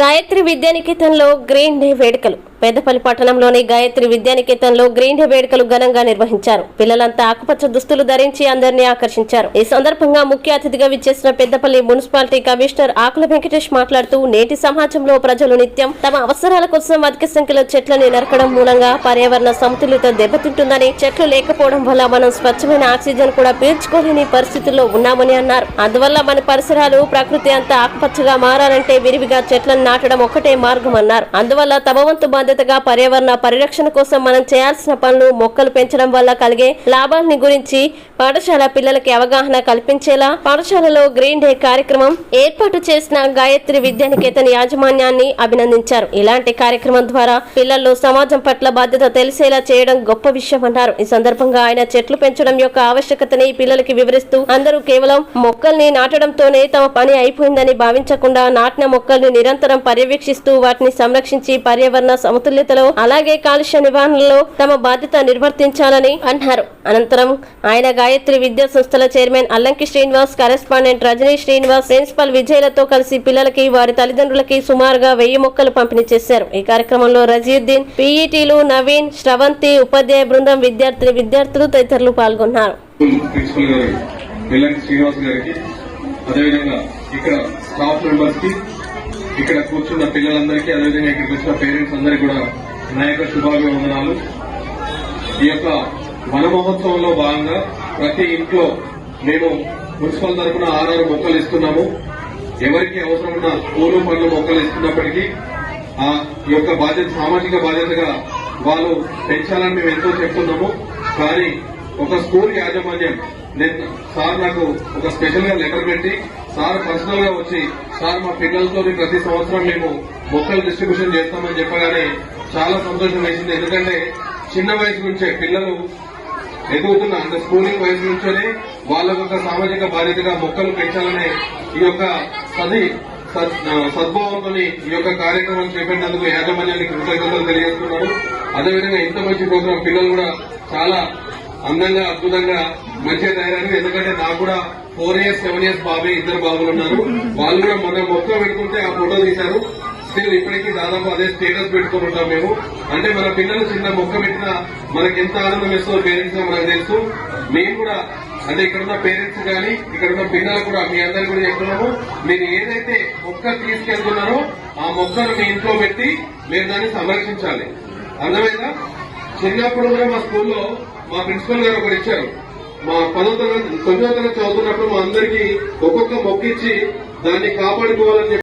Gayatri విద్యానికేతన్లో green day వేడుకలు. పెద్దపల్లి పట్టణంలోని Gayatri విద్యానికేతన్లో green day వేడుకలు ఘనంగా నిర్వహించారు. పిల్లలంతా ఆకుపచ్చ దుస్తులు ధరించి అందరినీ ఆకర్షించారు. ఈ సందర్భంగా ముఖ్య అతిథిగా విచ్చేసిన పెద్దపల్లి మున్సిపాలిటీ కమిషనర్ ఆకుల వెంకటేష్ మాట్లాడుతూ నేటి సమాజంలో ప్రజలు నిత్యం తమ అవసరాల కోసం అధిక సంఖ్యలో చెట్లని నరకడం మూలంగా పర్యావరణ సమతుల్యత దెబ్బతింటుందని చెట్లు లేకపోవడం వల్ల మనం స్వచ్ఛమైన ఆక్సిజన్ కూడా పీల్చుకోలేని పరిస్థితుల్లో ఉన్నామని అన్నారు. అందువల్ల మన పరిసరాలు ప్రకృతి అంతా ఆకుపచ్చగా మారాలంటే విరివిగా చెట్లను నాటడం ఒక్కటే మార్గం అన్నారు. అందువల్ల తమ వంతు జాగ్రత్తగా పర్యావరణ పరిరక్షణ కోసం మనం చేయాల్సిన పనులు మొక్కలు పెంచడం వల్ల కలిగే లాభాలని గురించి పాఠశాల పిల్లలకి అవగాహన కల్పించేలా పాఠశాలలో గ్రీన్ డే కార్యక్రమం ఏర్పాటు చేసిన గాయత్రి విద్యానికేతన్ యాజమాన్యాన్ని అభినందించారు. ఇలాంటి కార్యక్రమం ద్వారా పిల్లల్లో సమాజం పట్ల బాధ్యత తెలిసేలా చేయడం గొప్ప విషయం అన్నారు. ఈ సందర్భంగా ఆయన చెట్లు పెంచడం యొక్క ఆవశ్యకతని పిల్లలకి వివరిస్తూ అందరూ కేవలం మొక్కల్ని నాటడంతోనే తమ పని అయిపోయిందని భావించకుండా నాటిన మొక్కల్ని నిరంతరం పర్యవేక్షిస్తూ వాటిని సంరక్షించి పర్యావరణ సమతుల్యతలో అలాగే కాలుష్య నివారణలో తమ బాధ్యత నిర్వర్తించాలని అన్నారు. అనంతరం ఆయన గాయత్రి విద్యా సంస్థల chairman Allanki Srinivas correspondent Rajani Srinivas principal విజయలతో కలిసి పిల్లలకి వారి తల్లిదండ్రులకి సుమారుగా వెయ్యి మొక్కలు పంపిణీ చేశారు. ఈ కార్యక్రమంలో రజీద్దీన్ పీఈటీలు నవీన్ శ్రవంతి ఉపాధ్యాయ బృందం విద్యార్థిని విద్యార్థులు తదితరులు పాల్గొన్నారు. ప్రిన్సిపల్ శ్రీనివాస్ గారికి అదేవిధంగా ఇక్కడ స్టాఫ్ మెంబర్స్కి ఇక్కడ కూర్చున్న పిల్లలందరికీ అదేవిధంగా ఇక్కడికి వచ్చిన పేరెంట్స్ అందరికీ కూడా నా యొక్క శుభాభివందనాలు. ఈ యొక్క వన మహోత్సవంలో భాగంగా ప్రతి ఇంట్లో మేము మున్సిపల్ తరఫున ఆరారు మొక్కలు ఇస్తున్నాము. ఎవరికి అవసరం ఉన్న పూలు పండ్లు మొక్కలు ఇస్తున్నప్పటికీ ఆ యొక్క బాధ్యత సామాజిక బాధ్యతగా వాళ్ళు పెంచాలని మేము ఎంతో చెప్తున్నాము. కానీ ఒక స్కూల్ యాజమాన్యం సార్ నాకు ఒక స్పెషల్గా లెటర్ పెట్టి సార్ పర్సనల్గా వచ్చి సార్ మా పిల్లలతో ప్రతి సంవత్సరం మేము మొక్కలు డిస్ట్రిబ్యూషన్ చేస్తామని చెప్పగానే చాలా సంతోషం వేసింది. ఎందుకంటే చిన్న వయసు నుంచే పిల్లలు ఎదుగుతున్న అంటే స్కూలింగ్ వయసు నుంచోనే వాళ్ళ యొక్క సామాజిక బాధ్యతగా మొక్కలు పెంచాలనే ఈ యొక్క సది సద్- సద్భావంతో ఈ యొక్క కార్యక్రమం చేపట్టినందుకు యాజమాన్యానికి కృతజ్ఞతలు తెలియజేస్తున్నాను. అదేవిధంగా ఇంత మంచి ప్రోగ్రాం పిల్లలు కూడా చాలా అందంగా అద్భుతంగా మంచిగా తయారయ్యారు ఎందుకంటే నాకు కూడా ఫోర్ ఇయర్స్ సెవెన్ ఇయర్స్ బాబే ఇద్దరు బాబులు ఉన్నారు. వాళ్ళు కూడా మొన్న మొక్క పెట్టుకుంటే ఆ ఫోటో తీశారు. స్టిల్ ఇప్పటికీ దాదాపు అదే స్టేటస్ పెట్టుకుని ఉంటాం మేము. అంటే మన పిల్లలు చిన్న మొక్క పెట్టినా మనకి ఎంత ఆనందం ఇస్తుందో పేరెంట్స్ మనకు తెలుసు. మేము కూడా అంటే ఇక్కడ ఉన్న పేరెంట్స్ కానీ ఇక్కడ ఉన్న పిల్లలు కూడా మీ అందరికి కూడా చెప్తున్నాము. మీరు ఏదైతే మొక్క తీసుకెళ్తున్నారో ఆ మొక్కను మీ ఇంట్లో పెట్టి మీరు దాన్ని సంరక్షించాలి. అర్థమైందా? చిన్నప్పుడు కూడా మా స్కూల్లో మా ప్రిన్సిపల్ గారు ఒకటి ఇచ్చారు. మా పదో తరగతి తొమ్మిదో తరగతి చదువుతున్నప్పుడు మా అందరికి ఒక్కొక్క మొక్కిచ్చి దాన్ని కాపాడుకోవాలని